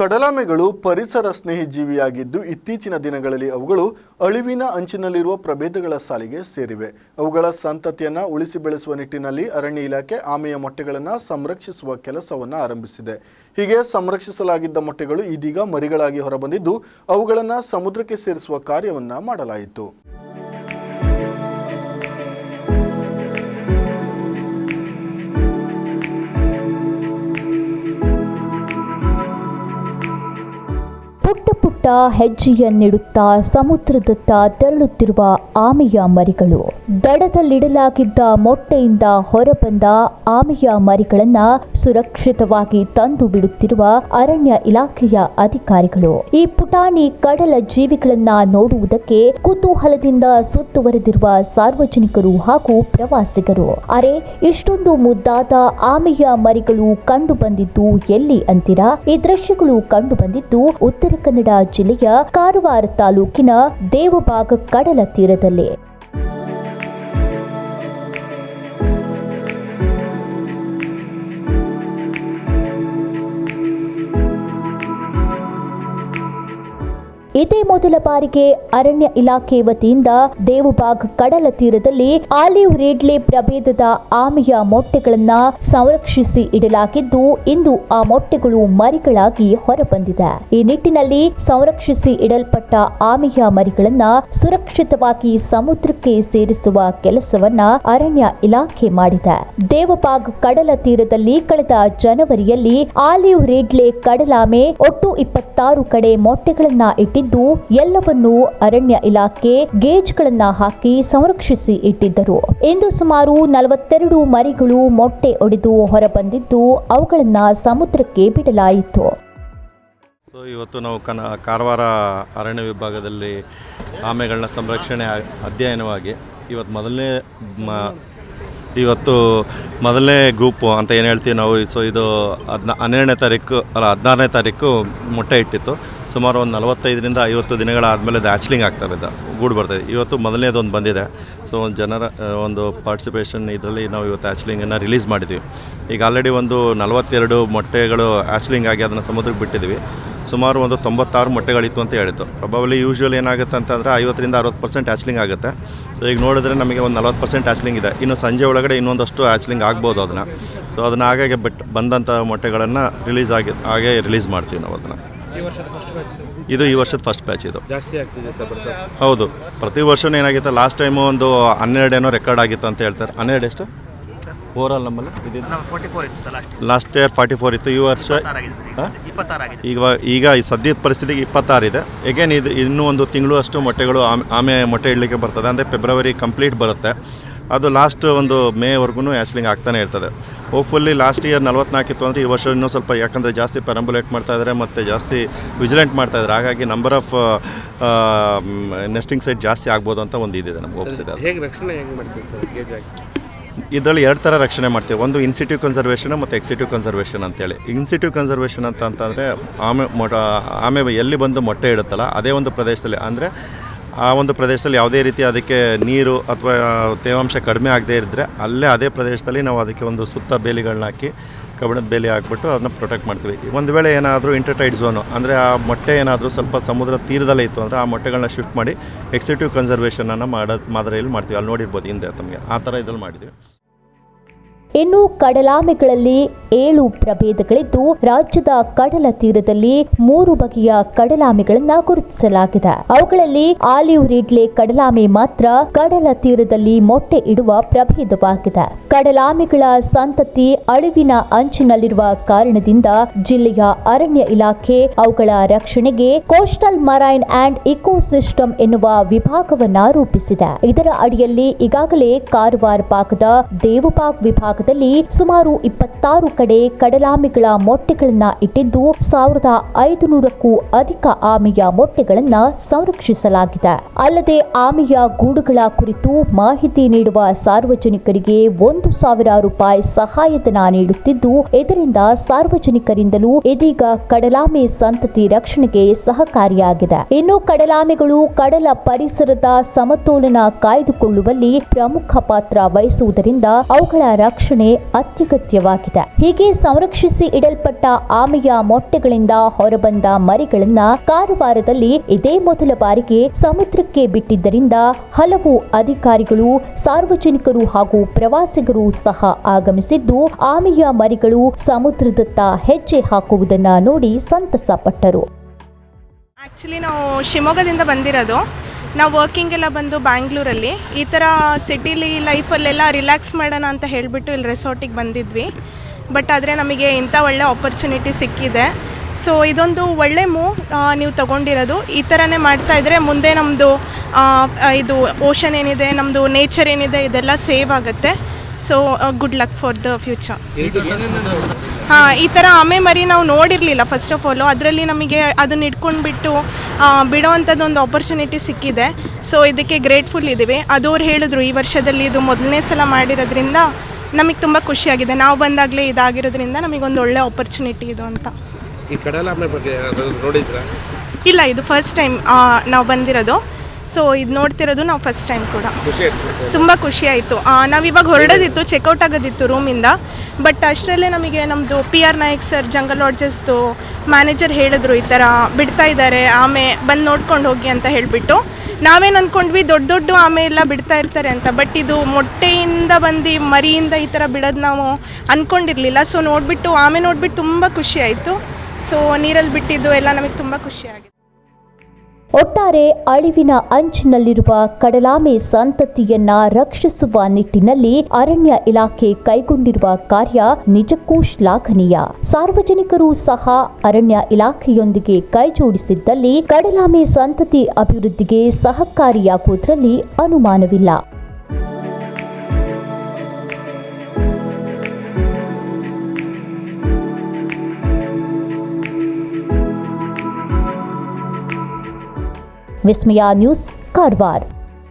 ಕಡಲಾಮೆಗಳು ಪರಿಸರ ಸ್ನೇಹಿ ಜೀವಿಯಾಗಿದ್ದು ಇತ್ತೀಚಿನ ದಿನಗಳಲ್ಲಿ ಅವುಗಳು ಅಳಿವಿನ ಅಂಚಿನಲ್ಲಿರುವ ಪ್ರಭೇದಗಳ ಸಾಲಿಗೆ ಸೇರಿವೆ. ಅವುಗಳ ಸಂತತಿಯನ್ನು ಉಳಿಸಿ ಬೆಳೆಸುವ ನಿಟ್ಟಿನಲ್ಲಿ ಅರಣ್ಯ ಇಲಾಖೆ ಆಮೆಯ ಮೊಟ್ಟೆಗಳನ್ನು ಸಂರಕ್ಷಿಸುವ ಕೆಲಸವನ್ನು ಆರಂಭಿಸಿದೆ. ಹೀಗೆ ಸಂರಕ್ಷಿಸಲಾಗಿದ್ದ ಮೊಟ್ಟೆಗಳು ಇದೀಗ ಮರಿಗಳಾಗಿ ಹೊರಬಂದಿದ್ದು ಅವುಗಳನ್ನು ಸಮುದ್ರಕ್ಕೆ ಸೇರಿಸುವ ಕಾರ್ಯವನ್ನು ಮಾಡಲಾಯಿತು. ಹೆಜ್ಜೆಯನ್ನಿಡುತ್ತಾ ಸಮುದ್ರದತ್ತ ತೆರಳುತ್ತಿರುವ ಆಮೆಯ ಮರಿಗಳು. ದಡದಲ್ಲಿಡಲಾಗಿದ್ದ ಮೊಟ್ಟೆಯಿಂದ ಹೊರಬಂದ ಆಮೆಯ ಮರಿಗಳನ್ನ ಸುರಕ್ಷಿತವಾಗಿ ತಂದು ಬಿಡುತ್ತಿರುವ ಅರಣ್ಯ ಇಲಾಖೆಯ ಅಧಿಕಾರಿಗಳು. ಈ ಪುಟಾಣಿ ಕಡಲ ಜೀವಿಗಳನ್ನ ನೋಡುವುದಕ್ಕೆ ಕುತೂಹಲದಿಂದ ಸುತ್ತುವರೆದಿರುವ ಸಾರ್ವಜನಿಕರು ಹಾಗೂ ಪ್ರವಾಸಿಗರು. ಅರೆ, ಇಷ್ಟೊಂದು ಮುದ್ದಾದ ಆಮೆಯ ಮರಿಗಳು ಕಂಡು ಬಂದಿದ್ದು ಎಲ್ಲಿ ಅಂತೀರಾ? ಈ ದೃಶ್ಯಗಳು ಕಂಡು ಬಂದಿದ್ದು ಉತ್ತರ ಕನ್ನಡ ಜಿಲ್ಲೆಯ ಕಾರವಾರ ತಾಲೂಕಿನ ದೇವಭಾಗ ಕಡಲ ತೀರದಲ್ಲಿ. ಇದೇ ಮೊದಲ ಬಾರಿಗೆ ಅರಣ್ಯ ಇಲಾಖೆ ವತಿಯಿಂದ ದೇವಬಾಗ್ ಕಡಲ ತೀರದಲ್ಲಿ ಆಲಿವ್ ರೀಡ್ಲೆ ಪ್ರಭೇದದ ಆಮೆಯ ಮೊಟ್ಟೆಗಳನ್ನ ಸಂರಕ್ಷಿಸಿ ಇಡಲಾಗಿದ್ದು, ಇಂದು ಆ ಮೊಟ್ಟೆಗಳು ಮರಿಗಳಾಗಿ ಹೊರಬಂದಿದೆ. ಈ ನಿಟ್ಟಿನಲ್ಲಿ ಸಂರಕ್ಷಿಸಿ ಇಡಲ್ಪಟ್ಟ ಆಮೆಯ ಮರಿಗಳನ್ನ ಸುರಕ್ಷಿತವಾಗಿ ಸಮುದ್ರಕ್ಕೆ ಸೇರಿಸುವ ಕೆಲಸವನ್ನ ಅರಣ್ಯ ಇಲಾಖೆ ಮಾಡಿದೆ. ದೇವಬಾಗ್ ಕಡಲ ತೀರದಲ್ಲಿ ಕಳೆದ ಜನವರಿಯಲ್ಲಿ ಆಲಿವ್ ರೀಡ್ಲೆ ಕಡಲಾಮೆ ಒಟ್ಟು ಇಪ್ಪತ್ತಾರು ಕಡೆ ಮೊಟ್ಟೆಗಳನ್ನ ಇಟ್ಟಿದ್ದು ಎಲ್ಲವನ್ನೂ ಅರಣ್ಯ ಇಲಾಖೆ ಗೇಜ್ಗಳನ್ನ ಹಾಕಿ ಸಂರಕ್ಷಿಸಿ ಇಟ್ಟಿದ್ದರು. ಇಂದು ಸುಮಾರು ನಲವತ್ತೆರಡು ಮರಿಗಳು ಮೊಟ್ಟೆ ಒಡೆದು ಹೊರಬಂದಿದ್ದು, ಅವುಗಳನ್ನ ಸಮುದ್ರಕ್ಕೆ ಬಿಡಲಾಯಿತು. ಸೊ ಇವತ್ತು ನಾವು ಕನ, ಕಾರವಾರ ಅರಣ್ಯ ವಿಭಾಗದಲ್ಲಿ ಆಮೆಗಳನ್ನ ಸಂರಕ್ಷಣೆ ಅಧ್ಯಯನವಾಗಿ ಇವತ್ತು ಮೊದಲನೇ ಇವತ್ತು ಮೊದಲನೇ ಗ್ರೂಪು ಅಂತ ಏನು ಹೇಳ್ತೀವಿ ನಾವು. ಸೊ ಇದು ಹದಿನ, ಹನ್ನೆರಡನೇ ತಾರೀಕು, ಅಲ್ಲ ಹದಿನಾರನೇ ತಾರೀಕು ಮೊಟ್ಟೆ ಇಟ್ಟಿತ್ತು. ಸುಮಾರು ಒಂದು ನಲವತ್ತೈದರಿಂದ ಐವತ್ತು ದಿನಗಳಾದಮೇಲೆ ಅದು ಹ್ಯಾಚ್ಲಿಂಗ್ ಆಗ್ತವೆ ಇದು. ಗೂಡು ಬರ್ತದೆ. ಇವತ್ತು ಮೊದಲನೇದೊಂದು ಬಂದಿದೆ. ಸೊ ಒಂದು ಜನರ, ಒಂದು ಪಾರ್ಟಿಸಿಪೇಷನ್ ಇದರಲ್ಲಿ ನಾವು ಇವತ್ತು ಹ್ಯಾಚ್ಲಿಂಗನ್ನು ರಿಲೀಸ್ ಮಾಡಿದ್ವಿ. ಈಗ ಆಲ್ರೆಡಿ ಒಂದು ನಲವತ್ತೆರಡು ಮೊಟ್ಟೆಗಳು ಹ್ಯಾಚ್ಲಿಂಗ್ ಆಗಿ ಅದನ್ನು ಸಮುದ್ರಕ್ಕೆ ಬಿಟ್ಟಿದ್ವಿ. ಸುಮಾರು ಒಂದು ತೊಂಬತ್ತಾರು ಮೊಟ್ಟೆಗಳಿತ್ತು ಅಂತ ಹೇಳಿತ್ತು ಪ್ರೊಬಬ್ಲಿ ಯೂಶ್ವಲ್ ಏನಾಗುತ್ತೆ ಅಂತಂದರೆ ಐವತ್ತರಿಂದ ಅರವತ್ತು ಪರ್ಸೆಂಟ್ ಹ್ಯಾಚ್ಲಿಂಗ್ ಆಗುತ್ತೆ. ಸೊ ಈಗ ನೋಡಿದ್ರೆ ನಮಗೆ ಒಂದು ನಲ್ವತ್ತು ಪರ್ಸೆಂಟ್ ಹ್ಯಾಚ್ಲಿಂಗ್ ಇದೆ. ಇನ್ನು ಸಂಜೆ ಒಳಗಡೆ ಇನ್ನೊಂದಷ್ಟು ಆಚ್ಲಿಂಗ್ ಆಗ್ಬೋದು ಅದನ್ನು. ಸೊ ಅದನ್ನು ಹಾಗಾಗಿ ಬಿಟ್ಟು ಬಂದಂಥ ಮೊಟ್ಟೆಗಳನ್ನು ರಿಲೀಸ್ ಆಗಿ ಹಾಗೆ ರಿಲೀಸ್ ಮಾಡ್ತೀವಿ ನಾವು ಅದನ್ನು. ಇದು? ಈ ವರ್ಷದ ಫಸ್ಟ್ ಬ್ಯಾಚ್ ಇದು. ಹೌದು. ಪ್ರತಿ ವರ್ಷವೂ ಏನಾಗಿತ್ತು? ಲಾಸ್ಟ್ ಟೈಮು ಒಂದು ಹನ್ನೆರಡು ಏನೋ ರೆಕಾರ್ಡ್ ಆಗಿತ್ತು ಅಂತ ಹೇಳ್ತಾರೆ. ಹನ್ನೆರಡು ಎಷ್ಟು? ಓವರಾಲ್ ನಮ್ಮಲ್ಲಿ ಇದು ನಾವು ಫೋರ್ಟಿ ಫೋರ್ ಇತ್ತು last last year forty four ಇತ್ತು ಈ ವರ್ಷ? ಇಪ್ಪತ್ತಾರು ಆಗಿದೆ ಈಗ ಈಗ ಈ ಸದ್ಯದ ಪರಿಸ್ಥಿತಿಗೆ ಇಪ್ಪತ್ತಾರು ಇದೆ. ಎಗೇನ್ ಇದು ಇನ್ನೂ ಒಂದು ತಿಂಗಳು ಅಷ್ಟು ಮೊಟ್ಟೆಗಳು ಆಮೆ ಆಮೆ ಮೊಟ್ಟೆ ಇಡಲಿಕ್ಕೆ ಬರ್ತದೆ. ಅಂದರೆ ಫೆಬ್ರವರಿ ಕಂಪ್ಲೀಟ್ ಬರುತ್ತೆ. ಅದು ಲಾಸ್ಟ್ ಒಂದು ಮೇವರೆಗೂ ಆ್ಯಚ್ಲಿಂಗ್ ಆಗ್ತಾನೆ ಇರ್ತದೆ. ಹೋಪ್ಫುಲ್ಲಿ ಲಾಸ್ಟ್ ಇಯರ್ ನಲ್ವತ್ನಾಲ್ಕು ಇತ್ತು ಅಂದರೆ ಈ ವರ್ಷ ಇನ್ನೂ ಸ್ವಲ್ಪ ಯಾಕಂದರೆ ಜಾಸ್ತಿ ಪೆರಂಬುಲೇಟ್ ಮಾಡ್ತಾ ಇದ್ದಾರೆ ಮತ್ತು ಜಾಸ್ತಿ ವಿಜಿಲೆಂಟ್ ಮಾಡ್ತಾ ಇದ್ದಾರೆ ಹಾಗಾಗಿ ನಂಬರ್ ಆಫ್ ನೆಸ್ಟಿಂಗ್ ಸೈಟ್ ಜಾಸ್ತಿ ಆಗ್ಬೋದು ಅಂತ ಒಂದು ಇದಿದೆ ನಮ್ಗೆ ಹೋಪ್ಸ್ ಇದೆ. ಹೇಗೆ ರಕ್ಷಣೆ ಹೇಗೆ ಮಾಡ್ತೀವಿ ಸರ್ ಗೇಜ್ ಆಗಿ ಇದರಲ್ಲಿ ಎರಡು ಥರ ರಕ್ಷಣೆ ಮಾಡ್ತೀವಿ. ಒಂದು ಇನ್ಸಿಟಿವ್ ಕನ್ಸರ್ವೇಷನ್ ಮತ್ತು ಎಕ್ಸಿಟಿವ್ ಕನ್ಸರ್ವೇಷನ್ ಅಂತೇಳಿ. ಇನ್ಸಿಟಿವ್ ಕನ್ಸರ್ವೇಷನ್ ಅಂತ ಅಂತಂದರೆ ಆಮೆ ಮೊಟ, ಆಮೆ ಎಲ್ಲಿ ಬಂದು ಮೊಟ್ಟೆ ಇಡುತ್ತಲ್ಲ, ಅದೇ ಒಂದು ಪ್ರದೇಶದಲ್ಲಿ. ಅಂದರೆ ಆ ಒಂದು ಪ್ರದೇಶದಲ್ಲಿ ಯಾವುದೇ ರೀತಿ ಅದಕ್ಕೆ ನೀರು ಅಥವಾ ತೇವಾಂಶ ಕಡಿಮೆ ಆಗದೇ ಇದ್ದರೆ ಅಲ್ಲೇ ಅದೇ ಪ್ರದೇಶದಲ್ಲಿ ನಾವು ಅದಕ್ಕೆ ಒಂದು ಸುತ್ತ ಬೇಲಿಗಳನ್ನ ಹಾಕಿ ಕಬ್ಬಿಣದ ಬೇಲಿ ಹಾಕ್ಬಿಟ್ಟು ಅದನ್ನ ಪ್ರೊಟೆಕ್ಟ್ ಮಾಡ್ತೀವಿ. ಒಂದು ವೇಳೆ ಏನಾದರೂ ಇಂಟರ್ಟೈಡ್ ಝೋನು ಅಂದರೆ ಆ ಮೊಟ್ಟೆ ಏನಾದರೂ ಸ್ವಲ್ಪ ಸಮುದ್ರ ತೀರದಲ್ಲೇ ಇತ್ತು ಅಂದರೆ ಆ ಮೊಟ್ಟೆಗಳನ್ನ ಶಿಫ್ಟ್ ಮಾಡಿ ಎಕ್ಸಿಟಿವ್ ಕನ್ಸರ್ವೇಷನನ್ನು ಮಾಡೋ, ಮಾದರಿಯಲ್ಲಿ ಮಾಡ್ತೀವಿ. ಅಲ್ಲಿ ನೋಡಿರ್ಬೋದು ಹಿಂದೆ ತಮಗೆ. ಆ ಥರ ಇದ್ರಲ್ಲಿ ಮಾಡಿದ್ವಿ ಇನ್ನು ಕಡಲಾಮೆಗಳಲ್ಲಿ ಏಳು ಪ್ರಭೇದಗಳಿದ್ದು, ರಾಜ್ಯದ ಕಡಲ ತೀರದಲ್ಲಿ ಮೂರು ಬಗೆಯ ಕಡಲಾಮೆಗಳನ್ನು ಗುರುತಿಸಲಾಗಿದೆ. ಅವುಗಳಲ್ಲಿ ಆಲಿವ್ ರೀಡ್ಲೆ ಕಡಲಾಮೆ ಮಾತ್ರ ಕಡಲ ತೀರದಲ್ಲಿ ಮೊಟ್ಟೆ ಇಡುವ ಪ್ರಭೇದವಾಗಿದೆ. ಕಡಲಾಮೆಗಳ ಸಂತತಿ ಅಳಿವಿನ ಅಂಚಿನಲ್ಲಿರುವ ಕಾರಣದಿಂದ ಜಿಲ್ಲೆಯ ಅರಣ್ಯ ಇಲಾಖೆ ಅವುಗಳ ರಕ್ಷಣೆಗೆ ಕೋಸ್ಟಲ್ ಮರೈನ್ ಅಂಡ್ ಇಕೋಸಿಸ್ಟಮ್ ಎನ್ನುವ ವಿಭಾಗವನ್ನ ರೂಪಿಸಿದೆ. ಇದರ ಅಡಿಯಲ್ಲಿ ಈಗಾಗಲೇ ಕಾರವಾರ ಪಾಕದ ದೇವಪಾಕ್ ವಿಭಾಗದಲ್ಲಿ ಸುಮಾರು ಇಪ್ಪತ್ತಾರು ಕಡೆ ಕಡಲಾಮೆಗಳ ಮೊಟ್ಟೆಗಳನ್ನ ಇಟ್ಟಿದ್ದು, ಸಾವಿರದ ಐದುನೂರಕ್ಕೂ ಅಧಿಕ ಆಮೆಯ ಮೊಟ್ಟೆಗಳನ್ನ ಸಂರಕ್ಷಿಸಲಾಗಿದೆ. ಅಲ್ಲದೆ ಆಮೆಯ ಗೂಡುಗಳ ಕುರಿತು ಮಾಹಿತಿ ನೀಡುವ ಸಾರ್ವಜನಿಕರಿಗೆ ಒಂದು ಒಂದು ಸಾವಿರ ರೂಪಾಯಿ ಸಹಾಯಧನ ನೀಡುತ್ತಿದ್ದು, ಇದರಿಂದ ಸಾರ್ವಜನಿಕರಿಂದಲೂ ಇದೀಗ ಕಡಲಾಮೆ ಸಂತತಿ ರಕ್ಷಣೆಗೆ ಸಹಕಾರಿಯಾಗಿದೆ. ಇನ್ನು ಕಡಲಾಮೆಗಳು ಕಡಲ ಪರಿಸರದ ಸಮತೋಲನ ಕಾಯ್ದುಕೊಳ್ಳುವಲ್ಲಿ ಪ್ರಮುಖ ಪಾತ್ರ ವಹಿಸುವುದರಿಂದ ಅವುಗಳ ರಕ್ಷಣೆ ಅತ್ಯಗತ್ಯವಾಗಿದೆ. ಹೀಗೆ ಸಂರಕ್ಷಿಸಿ ಇಡಲ್ಪಟ್ಟ ಆಮೆಯ ಮೊಟ್ಟೆಗಳಿಂದ ಹೊರಬಂದ ಮರಿಗಳನ್ನ ಕಾರವಾರದಲ್ಲಿ ಇದೇ ಮೊದಲ ಬಾರಿಗೆ ಸಮುದ್ರಕ್ಕೆ ಬಿಟ್ಟಿದ್ದರಿಂದ ಹಲವು ಅಧಿಕಾರಿಗಳು, ಸಾರ್ವಜನಿಕರು ಹಾಗೂ ಪ್ರವಾಸಿಗರು ಸಹ ಆಗಮಿಸಿದ್ದು, ಆಮೆಯ ಮರಿಗಳು ಸಮುದ್ರದತ್ತ ಹೆಜ್ಜೆ ಹಾಕುವುದನ್ನ ನೋಡಿ ಸಂತಸ ಪಟ್ಟರು. ಆ್ಯಕ್ಚುಲಿ ನಾವು ಶಿವಮೊಗ್ಗದಿಂದ ಬಂದಿರೋದು. ನಾವು ವರ್ಕಿಂಗ್ ಎಲ್ಲ ಬಂದು ಬ್ಯಾಂಗ್ಳೂರಲ್ಲಿ ಈ ಥರ ಸಿಟಿಲಿ ಲೈಫಲ್ಲೆಲ್ಲ ರಿಲ್ಯಾಕ್ಸ್ ಮಾಡೋಣ ಅಂತ ಹೇಳಿಬಿಟ್ಟು ಇಲ್ಲಿ ರೆಸಾರ್ಟಿಗೆ ಬಂದಿದ್ವಿ. ಬಟ್ ಆದರೆ ನಮಗೆ ಇಂಥ ಒಳ್ಳೆ ಆಪರ್ಚುನಿಟಿ ಸಿಕ್ಕಿದೆ. ಸೊ ಇದೊಂದು ಒಳ್ಳೆ ಮೂವ್ ನೀವು ತಗೊಂಡಿರೋದು. ಈ ಥರನೇ ಮಾಡ್ತಾ ಇದ್ದರೆ ಮುಂದೆ ನಮ್ಮದು ಇದು ಓಷನ್ ಏನಿದೆ ನಮ್ಮದು ನೇಚರ್ ಏನಿದೆ, ಇದೆಲ್ಲ ಸೇವ್ ಆಗುತ್ತೆ. So good luck for the future ಹಾಂ ಈ ಥರ ಆಮೆ ಮರಿ ನಾವು ನೋಡಿರಲಿಲ್ಲ ಫಸ್ಟ್ ಆಫ್ ಆಲು ಅದರಲ್ಲಿ ನಮಗೆ ಅದನ್ನ ಇಟ್ಕೊಂಡ್ಬಿಟ್ಟು ಬಿಡೋ ಒಂದು ಆಪರ್ಚುನಿಟಿ ಸಿಕ್ಕಿದೆ. ಸೊ ಇದಕ್ಕೆ ಗ್ರೇಟ್ಫುಲ್ ಇದ್ದೀವಿ. ಅದವ್ರು ಹೇಳಿದ್ರು ಈ ವರ್ಷದಲ್ಲಿ ಇದು ಮೊದಲನೇ ಸಲ ಮಾಡಿರೋದ್ರಿಂದ ನಮಗೆ ತುಂಬ ಖುಷಿಯಾಗಿದೆ. ನಾವು ಬಂದಾಗಲೇ ಇದಾಗಿರೋದ್ರಿಂದ ನಮಗೊಂದು ಒಳ್ಳೆ ಆಪರ್ಚುನಿಟಿ ಇದು ಅಂತ. ಈ ಕಡಲಾಮೆ ಬಗ್ಗೆ ನೋಡಿದ್ರಾ? ಇಲ್ಲ ಇದು ಫಸ್ಟ್ ಟೈಮ್ ನಾವು ಬಂದಿರೋದು. ಸೊ ಇದು ನೋಡ್ತಿರೋದು ನಾವು ಫಸ್ಟ್ ಟೈಮ್ ಕೂಡ. ತುಂಬ ಖುಷಿ ಆಯಿತು. ನಾವಿವಾಗ ಇವಾಗ ಹೊರಡೋದಿತ್ತು ಚೆಕ್ಔಟ್ ಆಗೋದಿತ್ತು ರೂಮಿಂದ ಬಟ್ ಅಷ್ಟರಲ್ಲೇ ನಮಗೆ ನಮ್ಮದು P R Nayak sir Jungle ಲಾಡ್ಜಸ್ದು manager ಹೇಳಿದ್ರು ಈ ಥರ ಬಿಡ್ತಾ ಇದ್ದಾರೆ ಆಮೆ ಬಂದು ನೋಡ್ಕೊಂಡು ಹೋಗಿ ಅಂತ ಹೇಳಿಬಿಟ್ಟು. ನಾವೇನು ಅಂದ್ಕೊಂಡ್ವಿ ದೊಡ್ಡ ದೊಡ್ಡ ಆಮೆ ಎಲ್ಲ ಬಿಡ್ತಾ ಇರ್ತಾರೆ ಅಂತ. ಬಟ್ ಇದು ಮೊಟ್ಟೆಯಿಂದ ಬಂದು ಮರಿಯಿಂದ ಈ ಥರ ಬಿಡೋದು ನಾವು ಅಂದ್ಕೊಂಡಿರಲಿಲ್ಲ ಸೊ ನೋಡಿಬಿಟ್ಟು ಆಮೆ ನೋಡಿಬಿಟ್ಟು ತುಂಬ ಖುಷಿ ಆಯಿತು. ಸೊ ನೀರಲ್ಲಿ ಬಿಟ್ಟಿದ್ದು ಎಲ್ಲ ನಮಗೆ ತುಂಬ ಖುಷಿ ಆಗಿದೆ. ಒಟ್ಟಾರೆ ಅಳಿವಿನ ಅಂಚಿನಲ್ಲಿರುವ ಕಡಲಾಮೆ ಸಂತತಿಯನ್ನ ರಕ್ಷಿಸುವ ನಿಟ್ಟಿನಲ್ಲಿ ಅರಣ್ಯ ಇಲಾಖೆ ಕೈಗೊಂಡಿರುವ ಕಾರ್ಯ ನಿಜಕ್ಕೂ ಶ್ಲಾಘನೀಯ. ಸಾರ್ವಜನಿಕರು ಸಹ ಅರಣ್ಯ ಇಲಾಖೆಯೊಂದಿಗೆ ಕೈಜೋಡಿಸಿದ್ದಲ್ಲಿ ಕಡಲಾಮೆ ಸಂತತಿ ಅಭಿವೃದ್ಧಿಗೆ ಸಹಕಾರಿಯಾಗುವುದರಲ್ಲಿ ಅನುಮಾನವಿಲ್ಲ. विस्मया न्यूज़ कारवार।